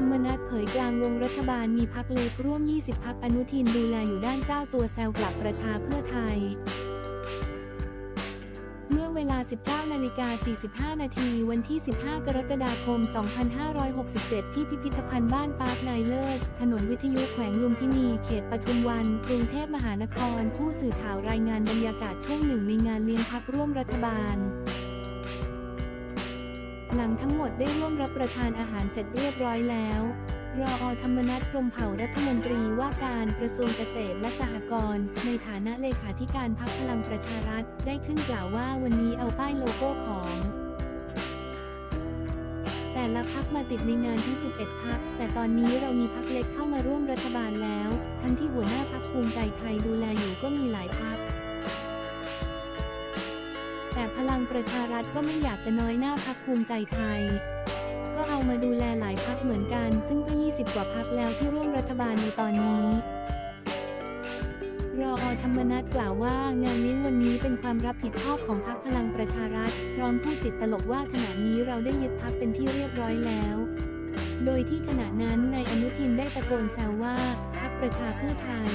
รรมนัฐเผยกลางวงรัฐบาลมีพักเล็กร่วม 20 พักอนุทินดูแลอยู่ด้านเจ้าตัวแซวกลับประชาเพื่อไทย เมื่อเวลา 19นาฬิกา45 นาทีวันที่ 15 กรกฎาคม 2567 ที่พิพิธภัณฑ์บ้านปาร์คนายเลิศ ถนนวิทยุแขวงลุมพินี เขตปทุมวัน กรุงเทพมหานคร ผู้สื่อข่าวรายงานบรรยากาศช่วงหนึ่งในงานเลี้ยงพักร่วมรัฐบาล หลังทั้งหมดได้ร่วมรับประทานอาหารเสร็จเรียบร้อยแล้วรออธรรมนัฐพรมเผ่ารัฐมนตรีว่าการกระทรวงเกษตรและสหกรณ์ในฐานะเลขาธิการพรรคพลังประชารัฐ ได้ขึ้นกล่าวว่าวันนี้เอาป้ายโลโก้ของ แต่ละพักมาติดในงานทั้ง11พัก แต่ตอนนี้เรามีพักเล็กเข้ามาร่วมรัฐบาลแล้ว ทั้งที่หัวหน้าพักภูมิใจไทยดูแลอยู่ก็มีหลายพัก แต่พลังประชารัฐก็ไม่อยากจะน้อยหน้าพักภูมิใจไทย ก็เอามาดูแลหลายพักเหมือนกัน ซึ่งก็ 20 กว่าพักแล้วที่ร่วมรัฐบาลในตอนนี้รออธรรมนัฐกล่าวว่างานเลี้ยงวันนี้เป็นความรับผิดชอบของพักพลังประชารัฐ พร้อมพูดติดตลกว่าขณะนี้เราได้ยึดพักเป็นที่เรียบร้อยแล้ว โดยที่ขณะนั้นนายอนุทินได้ตะโกนแซวว่าพักประชาเพื่อไทย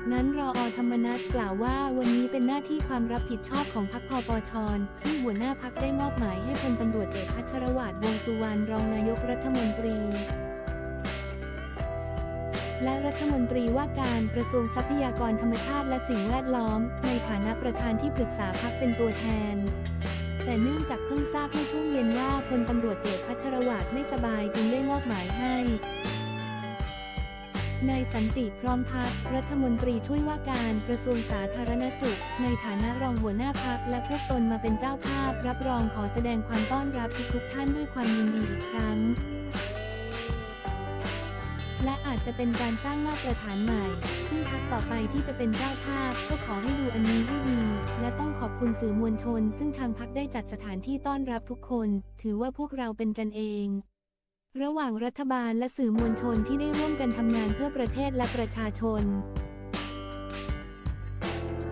จากนั้นรออธรรมนัฐกล่าวว่าวันนี้เป็นหน้าที่ความรับผิดชอบของพรรคพปชซึ่งหัวหน้าพักได้มอบหมายให้พลตำรวจเอกพัชรวาทวงสุวรรณรองนายกรัฐมนตรี และรัฐมนตรีว่าการกระทรวงทรัพยากรธรรมชาติและสิ่งแวดล้อม ในฐานะประธานที่ปรึกษาพักเป็นตัวแทนแต่เนื่องจากเพิ่งทราบเมื่อช่วงเย็นว่าพลตำรวจเอกพัชรวาทไม่สบายจึงได้มอบหมายให้ นายสันติพร้อมพักรัฐมนตรีช่วยว่าการกระทรวงสาธารณสุข ในฐานะรองหัวหน้าพักและพวกตนมาเป็นเจ้าภาพ รับรองขอแสดงความต้อนรับทุกท่านด้วยความยินดีอีกครั้ง และอาจจะเป็นการสร้างมาตรฐานใหม่ ซึ่งพักต่อไปที่จะเป็นเจ้าภาพ ก็ขอให้ดูอันนี้ให้ดี และต้องขอบคุณสื่อมวลชน ซึ่งทางพักได้จัดสถานที่ต้อนรับทุกคน ถือว่าพวกเราเป็นกันเอง ระหว่างรัฐบาลและสื่อมวลชนที่ได้ร่วมกันทำงานเพื่อประเทศและประชาชน